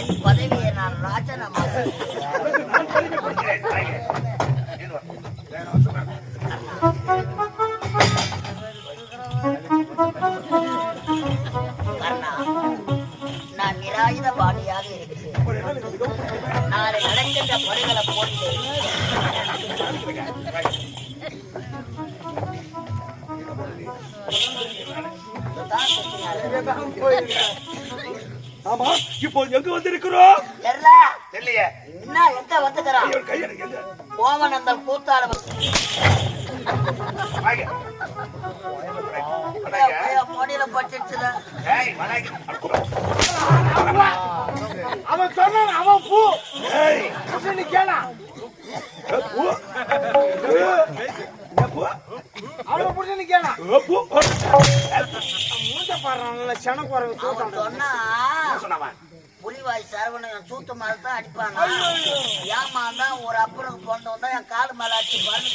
என் பதவியை நான் ராஜினாமா நான் நிராயுத பாணியாக இருக்கிறேன். நாளை நடக்கின்ற படைகளை போட்டு. ஆமா இப்போ எங்க வந்திருக்கிறோம்? தெரியல. தெரியலையே. என்ன எங்க வந்துக்கிறான் கை எங்க? கோவன் அந்த பட்டுச்சுல ஏய், வணங்க. அவன் சொன்னான் அவன் பூ. ஏய், நீ கேளா. பூ. அவன் புடிச்சு நீ கேளா ஏ, பூ. மூஞ்ச பாடுறான்ல சொன்னா சொன்னவன்? புலிவாய் சரவணன் சூத்த மாதிரி தான் அடிப்பானா? ஏமா தான் ஒரு அப்புறம் கொண்டு வந்தா என் காலு மேல அடிச்சு போரு.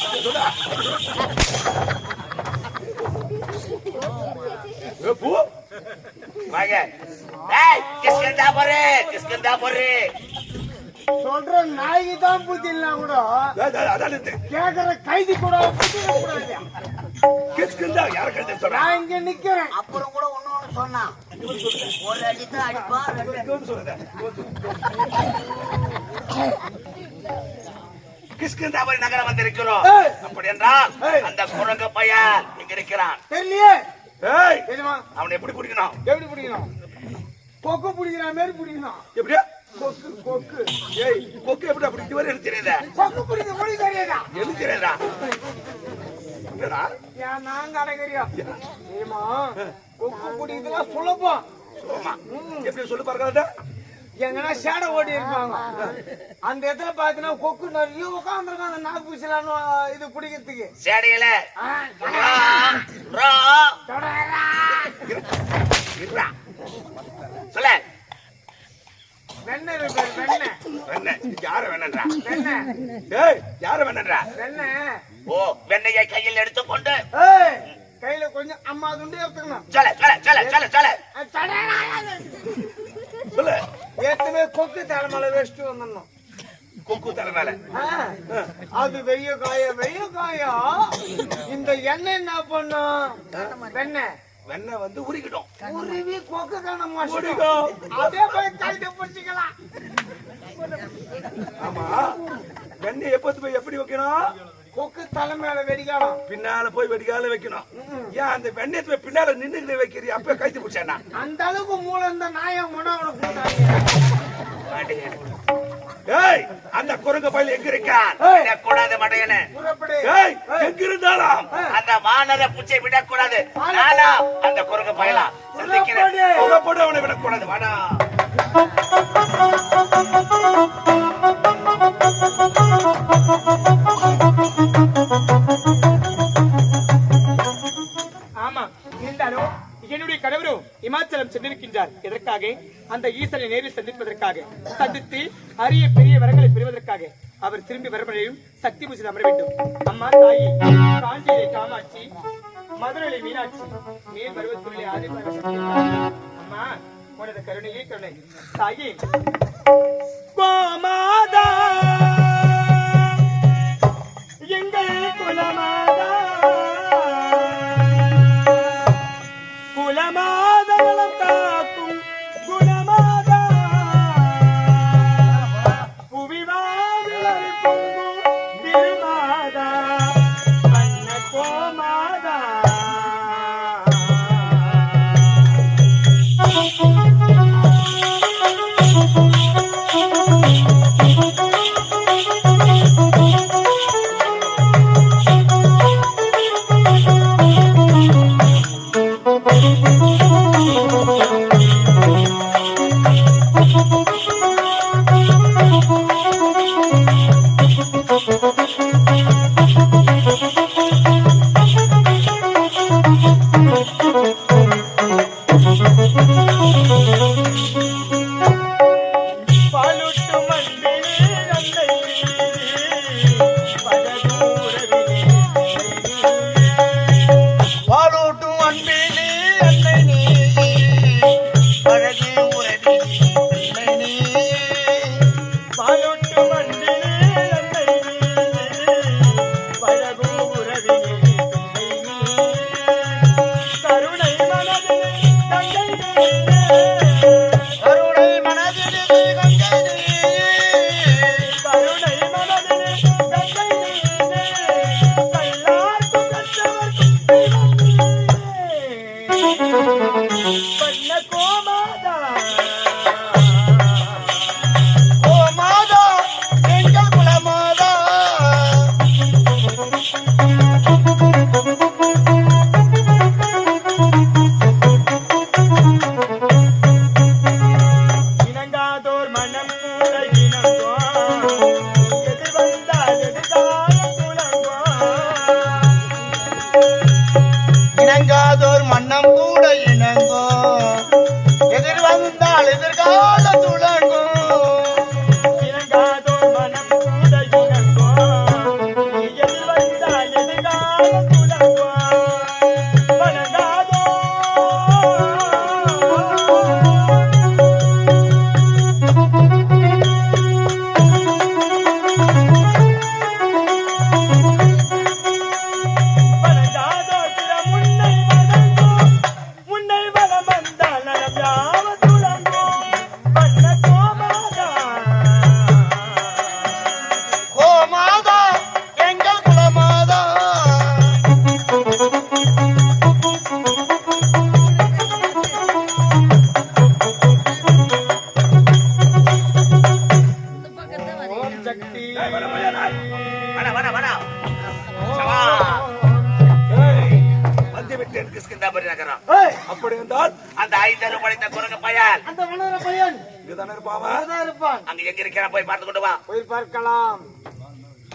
சொல்ற நாய்க்கு தான் புத்தி இல்ல கூட. கேக்குற கைதி கூட புத்தி கூடாது கிஸ்கந்தா, யாரை கழுத்தை சொல்றா? நான் இங்க நிக்கிறேன். அப்புறம் கூட ஒண்ணு ஒண்ணு சொன்னான் ஒரு அடி தான் அடிப்பான் ரெண்டு சொல்லுங்க. கிஷ்கிந்தாபுரி நகரம் வந்திருக்கிறோம். அப்படி என்றால். அந்த குரங்கு பையன் இங்க இருக்கிறான் தெரியலையே? ஏய்! அவனை எப்படி பிடிக்கணும்? எப்படி பிடிக்கணும்? கொக்கு பிடிக்கிற மாதிரி பிடிக்கணும். எப்படியா கொக்கு கொக்கு. ஏய்! கொக்கு எப்படி அப்படி இதுவரை எனக்கு தெரியுதா கொக்கு பிடிக்க மொழி தெரியாதா? எனக்கு தெரியாதா என்னடா? ஏன் நாங்க அடங்கறியா தெரியுமா கொக்கு பிடிக்கிறதுலாம் சுலபம் எப்படி சொல்லு பாருங்க எங்கன்னா சேடை ஓடி இருப்பாங்க. அந்த இடத்துல பாத்தீங்கன்னா கொக்கு நிறைய உட்காந்துருக்காங்க அந்த நாக்கு பூசலான்னு இது பிடிக்கிறதுக்கு சேடையில. சொல்லு. வெண்ணெய் இருக்கு பாரு, வெண்ணெய். வெண்ணெய். யார வேணன்றா வெண்ணெய். யார வேணன்றா வெண்ணெய். ஓ வெண்ணையை கையில் எடுத்துக்கொண்டு. கையில கொஞ்சம் அம்மா துண்டு எடுத்துக்கணும். சொல்ல சொல்ல சொல்ல ஆ, தொடரா. சொல்லு. ஏற்கனவே கொக்கு தலைமையில வச்சுட்டு வந்துடணும். கொக்கு தலை மேல. ஆ, அது வெய்ய காய வெய்ய காயா? இந்த எண்ணெய் என்ன பண்ணும்? வெண்ணெய். வெண்ணெய் வந்து உருகிடும். உருவி கொக்கு உருகும். அதே போய் கையில பிடிச்சிக்கலாம். ஆமா. வெண்ணெய் எப்போது போய் எப்படி வைக்கணும்? கொக்கு தலை மேல வெடிக்காலம். பின்னால போய் வெடிக்கால வைக்கணும். ஏன் அந்த வெண்ணெய் போய் பின்னால நின்னுக்கிட்டு வைக்கிறீ அப்ப கைத்து பிடிச்சானா அந்த அளவுக்கு மூளை இந்த நாயை முனவனை கூட்டாங்க ஏய் அந்த குரங்கு பயில் எங்க இருக்கான். விடக்கூடாது மடையனே. ஏய் எங்க இருந்தாலும் அந்த வானர பூச்சை விடக்கூடாது. நானா அந்த குரங்கு பயலா சந்திக்கிறேன். புறப்படு. அவனை விடக்கூடாது. வாடா. என்னுடைய கணவரும் இமாச்சலம் சென்றிருக்கின்றார். எதற்காக? அந்த ஈசனை நேரில் சந்திப்பதற்காக. சந்தித்து அரிய பெரிய வரங்களை பெறுவதற்காக. அவர் திரும்பி வரவழையும் சக்தி பூஜை அமர வேண்டும். அம்மா தாயி காஞ்சியிலே காமாட்சி மதுரை மீனாட்சி மேல் பருவத்துள்ளே ஆதி அம்மா உனது கருணையே கருணை. தாயி கோமாதா எங்கள் குலமா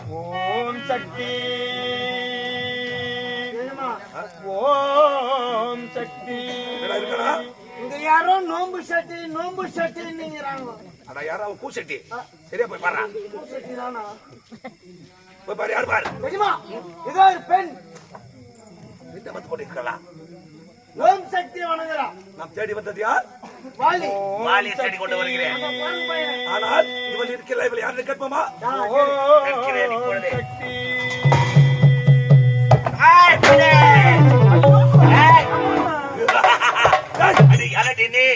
ஓம் சக்தி? ஓம் சக்தி. இங்க யாரோ நோம்பு சட்டி நோம்பு சட்டிங்கிறாங்க அட யாரோ அவன் பூசட்டி சரியா போய் பாரு சட்டி தானா போய் பாரு யாரு பாரு. தெரியுமா? இதோ ஒரு பெண். வீட்டை வந்து கொண்டு இருக்கலாம் ஓம் சக்தி வணங்குறா. நாம் தேடி வந்தது யார்? வாலி. வாலியை தேடி கொண்டு வருகிறேன். ஆனால் இவள் இருக்கல இவள் யாருன்னு கேட்போமா? கேட்கிறேன் இப்பொழுது. அடி, யாரடி நீ?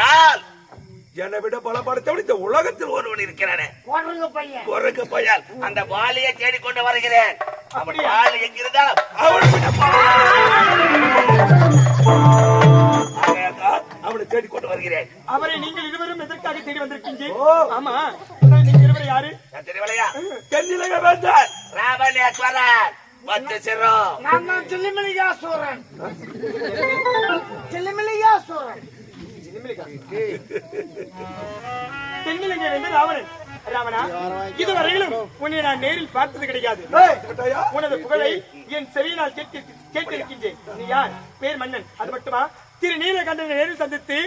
ஆனால் என்னை விட பலப்படுத்தவன் இந்த உலகத்தில் ஒருவன் இருக்கிறானே. குரங்கு பையன். அந்த வாலியை தேடிக்கொண்டு வருகிறேன். அவன் வாலி எங்கிருந்தாலும் அவனை தேடிக்கொண்டு வருகிறேன். அவரை நீங்கள் இருவரும் எதற்காக தேடி வந்திருக்கீங்க? ஆமா. நீங்க இருவரும் யாரு? நான் தெரியவில்லையா? தென்னிலக வேந்தன் ராமணேஸ்வரன் பத்து சிறம். நான் தான் சில்லிமலிகா சூரன் சில்லிமலிகா சூரன் தென்னிலங்கை வந்து ராவணன். ராவணா இதுவரையிலும் உன்னை நான் நேரில் பார்த்தது கிடையாது. உனது புகழை என் செவியினால் கேட்டு கேட்டிருக்கின்றேன். நீ யார்? பேர் மன்னன். அது மட்டுமா? திரு நீலகண்டனை நேரில் சந்தித்து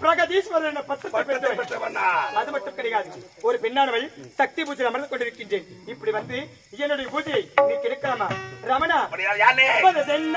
பிரகதீஸ்வரன் பட்டத்தை பெற்றவன் அது மட்டும் கிடையாது. ஒரு பெண்ணானவள் சக்தி பூஜை அமர்ந்து கொண்டிருக்கின்றேன். இப்படி வந்து என்னுடைய பூஜையை நீ கெடுக்கலாமா? ரமணா வததென்ன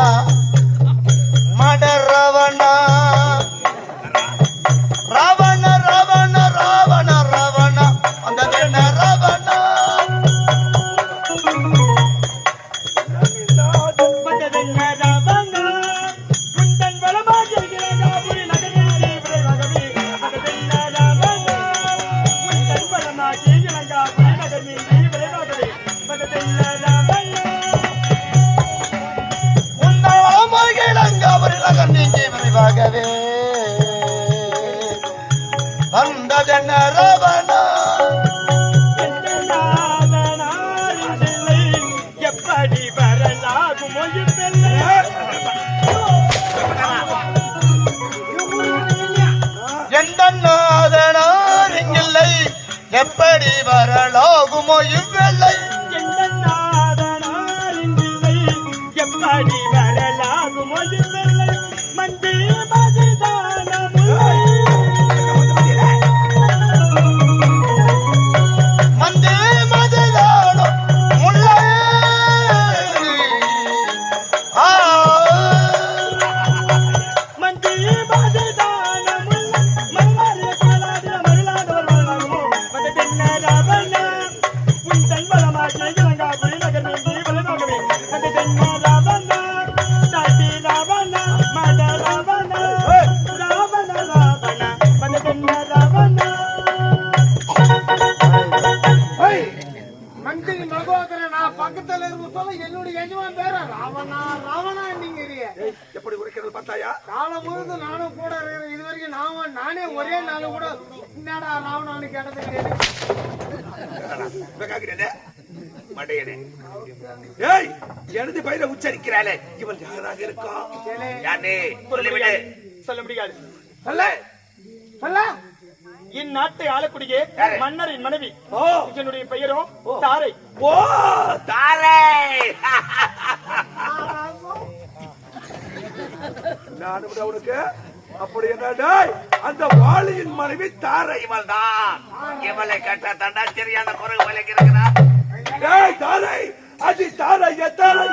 ராவணா எப்படி வரலாகுமோ இல்லை எந்த நாதனார் இங்கில்லை? எப்படி வரலாகுமோ சொல்ல என்னுடைய எஜமான் பேர? ராவணா ராவணா நீங்க எப்படி உரைக்கிறது பார்த்தாயா? காலம் முழுது நானும் கூட இருக்கிறேன். இது வரைக்கும் நான் நானே ஒரே நாள் கூட என்னடா ராவணான்னு கேட்டது கிடையாது கேட்கிறேனே மடையனே. ஏய் எனது பயிரை உச்சரிக்கிறாளே. இவள் யாராக இருக்கும் யானே சொல்லிவிடு. சொல்ல முடியாது. சொல்ல. சொல்ல. இந்நாட்டை ஆளக்கூடிய மன்னரின் மனைவி. ஓ. என்னுடைய பெயரோ தாரை. ஓ தாரை. நான் விட உனக்கு அப்படி என்ன? அந்த வாளியின் மனைவி தாரை இவள் தான் இவளை கட்ட தண்டா சரியான குரங்கு வலைக்கு இருக்கிறா டேய் தாரை அது தாரை எத்தாரை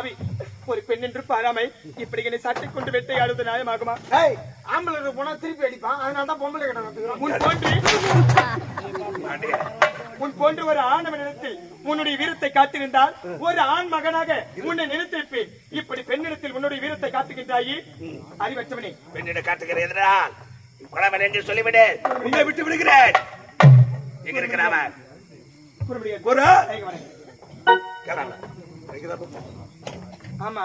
பாவி. ஒரு பெண் என்று பாராமை. இப்படி என்னை சட்டை கொண்டு வேட்டையாடுவது நியாயமாகுமா? ஏய் ஆம்பளை போனா திருப்பி அடிப்பான். அதனால தான் பொம்பளை கிட்ட கத்துக்கிறோம் உன் போன்று உன் போன்ற ஒரு ஆணவன் நிலத்தில் உன்னுடைய வீரத்தை காத்திருந்தால் ஒரு ஆண் மகனாக உன்னை நினைத்திருப்பேன். இப்படி பெண்ணிடத்தில் உன்னுடைய வீரத்தை காத்துகின்றாயே அறிவற்றவனே. பெண்ணிட காட்டுகிற எதிரால் குழவன் என்று சொல்லிவிடு. உன்னை விட்டு விடுகிறேன். எங்க ஆமா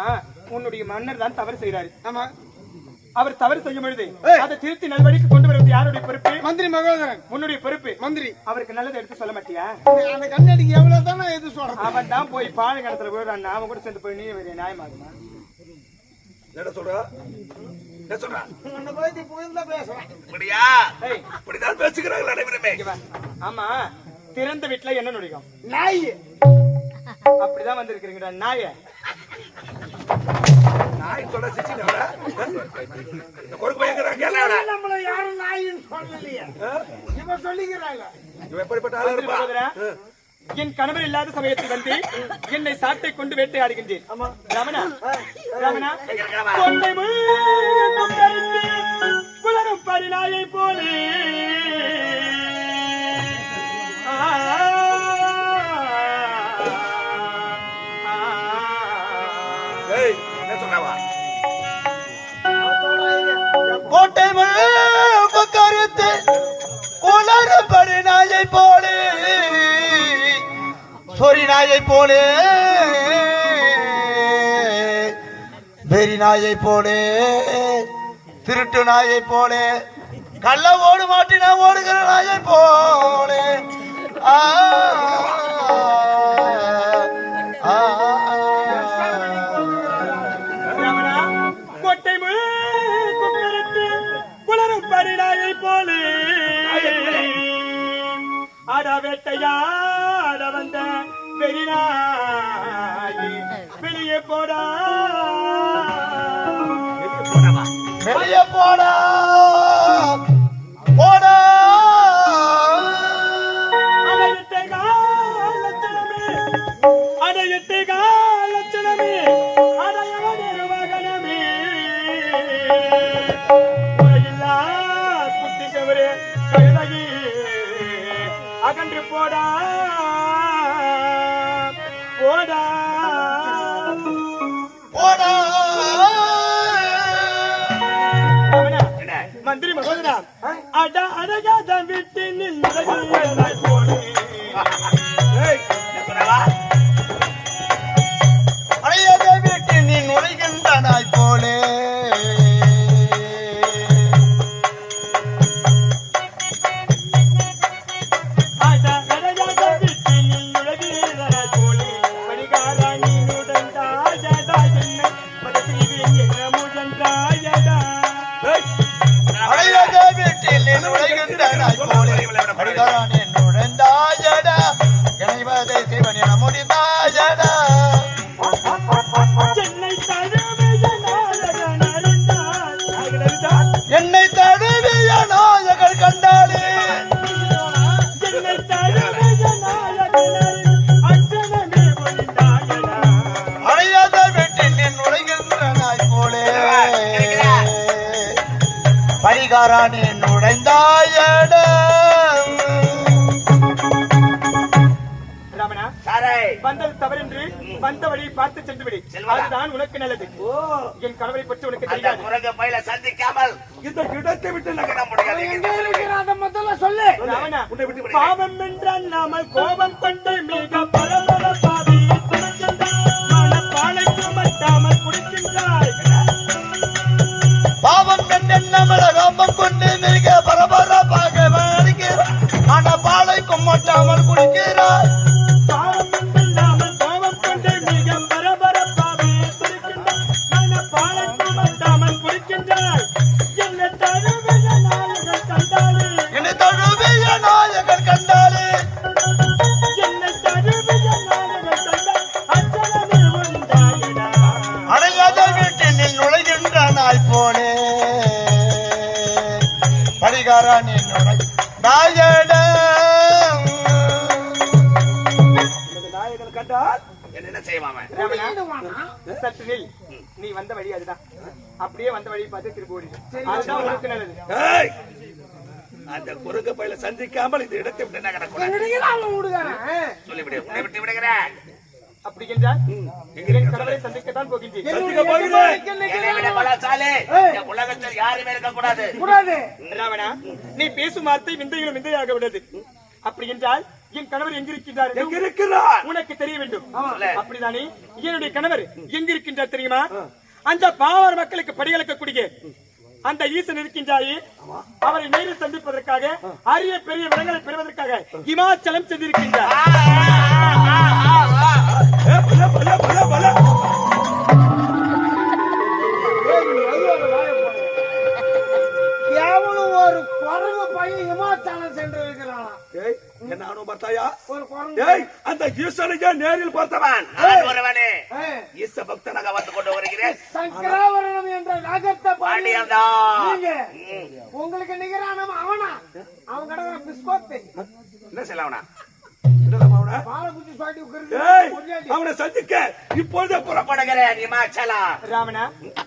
உன்னுடைய மன்னர் தான் தவறு செய்கிறாரு. ஆமா. அவர் தவறு செய்யும் பொழுது அதை திருத்தி நல்வழிக்கு கொண்டு வருவது யாருடைய பொறுப்பு? மந்திரி மகோதரன். உன்னுடைய பொறுப்பு. மந்திரி. அவருக்கு நல்லதை எடுத்து சொல்ல மாட்டியா? அந்த கண்ணடிக்கு எவ்வளவு தானே எது சொல்றேன் அவன் தான் போய் பானை கடத்துல போயிடான் அவன் கூட சேர்ந்து போய் நீ வரைய நியாயமாகுமா என்ன சொல்ற? என்ன சொல்ற? பத்தி புயல் பேசுறேன் இப்படியா ஏய், இப்படிதான் பேசுகிறார்கள் அனைவருமே. இங்க வா. ஆமா திறந்த வீட்டுல என்ன நுழைக்கும் நாய். அப்படிதான் வந்திருக்கிறீங்கடா நாய. நாய் சொல்ல சிச்சி இந்த கொடுக்கு பயங்கராங்க நம்மள யாரும் நாயின்னு சொல்லலையே. இவ சொல்லிக்கிறாங்க. இவன் எப்படிப்பட்ட ஆளா இருப்பா? சகோதரா, என் கணவர் இல்லாத சமயத்தில் வந்து என்னை சாட்டை கொண்டு வேட்டையாடுகின்றேன். ரமணா ரமணா கொண்டை குளறும் பரிநாயை போலே. சொறி நாயை போலே. வெறி நாயை போலே. திருட்டு நாயை போலே. கள்ள ஓடு மாட்டினா ஓடுகிற நாயை போலே. ஆ. கொட்டை முழுக்கும் பரிநாயை போலே. அடவேட்டையாட வந்த பெரியாயி வெளியே போடா. வெளிய போடா போடா. மந்திரி மகோதரா அட அழகாத விட்டு நின்று போனே போலே பரிகாராணி நுழைந்தாயட வந்தது தவறென்று வந்த வழியை பார்த்து சென்று விடு செல்வா. அதுதான் உனக்கு நல்லது. என் கணவரை பற்றி உனக்கு தெரியாது. குரங்கு பயில சந்திக்காமல் இந்த இடத்தை விட்டு முதல்ல சொல்லு. பாவம் என்றால் நாமல் கோபம் கொண்டு மிக பரபரப்பாகி சற்று நில். நீ வந்த வழி அதுதான். அப்படியே வந்த வழி பார்த்து திரும்ப அதுதான் உனக்கு நல்லது. ஏய், அந்த குரங்கு பயில சந்திக்காமல் இந்த இடத்தை விட்டு நகரக்கூடாது அவன் விடுகாரன் சொல்லிவிடு உன்னை விட்டு விடுகிறேன். அப்படி என்றால் என் கடவுளை சந்திக்கத்தான் போகின்றேன். சந்திக்க போகிறேன். என்னை விட பலசாலி இந்த உலகத்தில் யாருமே கூடாது. நீ பேசும் வார்த்தை விந்தையிலும் விந்தையாக விடுது அப்படி என்றால் என் கணவர் எங்கிருக்கின்றார் உனக்கு தெரிய வேண்டும். அப்படிதானே? என்னுடைய கணவர் எங்கிருக்கின்றார் தெரியுமா? அந்த பாவார் மக்களுக்கு படியளக்கக்கூடிய அந்த ஈசன் இருக்கின்றாயே அவரை நேரில் சந்திப்பதற்காக அரிய பெரிய விலங்களை பெறுவதற்காக இமாச்சலம் சென்றிருக்கின்றார். ஈஸ்வரனையே நேரில் பார்த்தவன் நான் ஒருவனே. ஏய், ஈச பக்தனாக வந்து கொண்டு வருகிறேன். சங்கராவரணம் என்ற நகத்தை பாடி- பாண்டியன்டா. நீங்க. உங்களுக்கு நிகரானவன் அவனா? அவன் கிடக்குற பிஸ்கோத்து. என்ன என்னடா அவன? சந்திக்க இப்பொழுதே ராமனா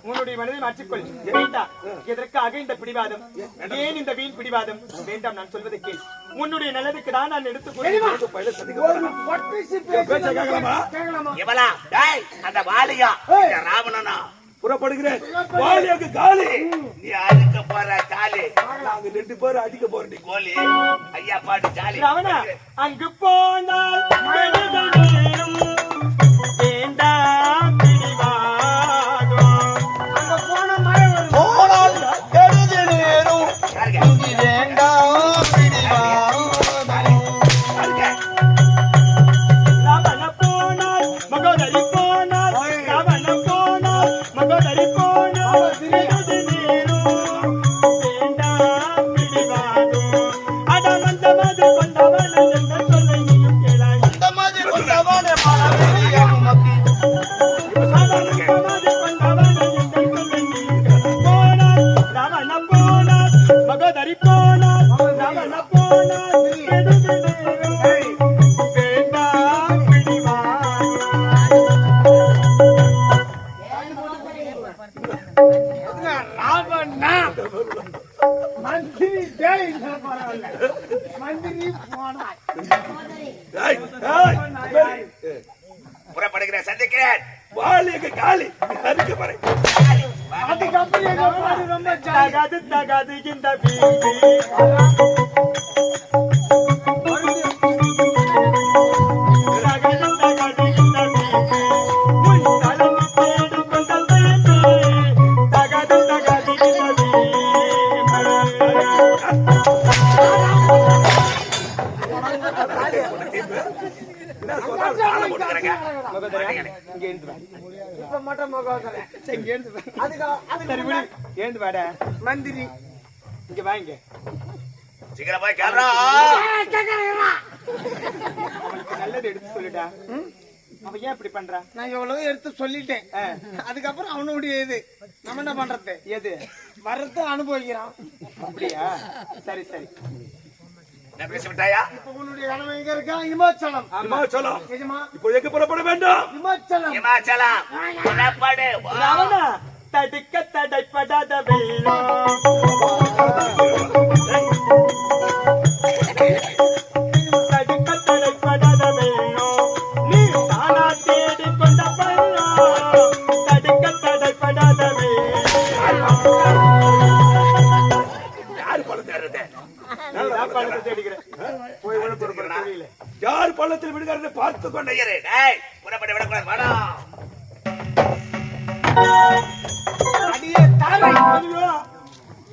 உன்னுடைய மனதை மாற்றிக்கொள். வேண்டாம். எதற்காக இந்த பிடிவாதம்? ஏன் இந்த வீண் பிடிவாதம்? வேண்டாம் நான் சொல்வதை கேள். உன்னுடைய நல்லதுக்கு தான் நான் டேய் அந்த வாலியா? ராவணனா? புறப்படுகிறேன். வாலியாக்கு காலி. நீ அறுக்க போற தாலி நாங்க ரெண்டு பேரும் அடிக்க போறோம் கோலி. ஐயா பாட்டு ராவணா அங்கு போனால் சரி விடு. ஏந்து வாடா. மந்திரி. இங்க வாங்க. சீக்கிரம் போய் கேள்றா? நல்லது எடுத்து சொல்லுடா. அவன் ஏன் இப்படி பண்றான் நான் எவ்வளவு எடுத்து சொல்லிட்டேன். அதுக்கப்புறம் அவனுடைய இது. நம்ம என்ன பண்றது? எது? வரத்து அனுபவிக்கிறான். அப்படியா? சரி சரி. இப்ப எங்க இருக்கா இமாச்சலம். இமாச்சலம். நிஜமா இப்போ எங்க புறப்பட வேண்டும்? இமாச்சலம். இமாச்சலம். புறப்படு. தடுக்க தடைப்படாத வெள்ளம் யாரு பள்ளத்தில் விடுகிறது பார்த்து கொண்டே புறப்பட்டு விடக்கூடாது.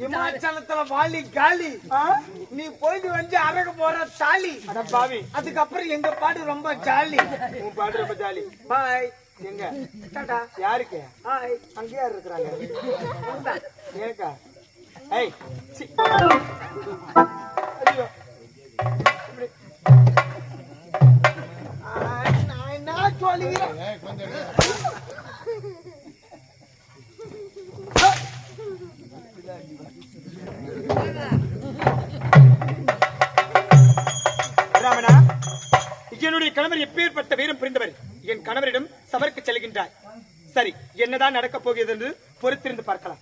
இமாச்சலத்துல வாலி காலி. நீ போயிட்டு வந்து அரக போற தாலி. பாவி. அதுக்கப்புறம் எங்க பாடு ரொம்ப ஜாலி. உன் பாட்டு ரொம்ப ஜாலி. பாய். எங்க? டாடா. யாருக்கு? ஹாய் அங்கேயா இருக்கிறாங்க? ஏக்கா ஏய். நான் என்ன சொல்லுகிறேன்? ராமனா என்னுடைய கணவர் எப்பேற்பட்ட வீரம் புரிந்தவர்? என் கணவரிடம் சபருக்கு செல்கின்றார். சரி என்னதான் நடக்கப் போகிறது என்று பொறுத்திருந்து பார்க்கலாம்.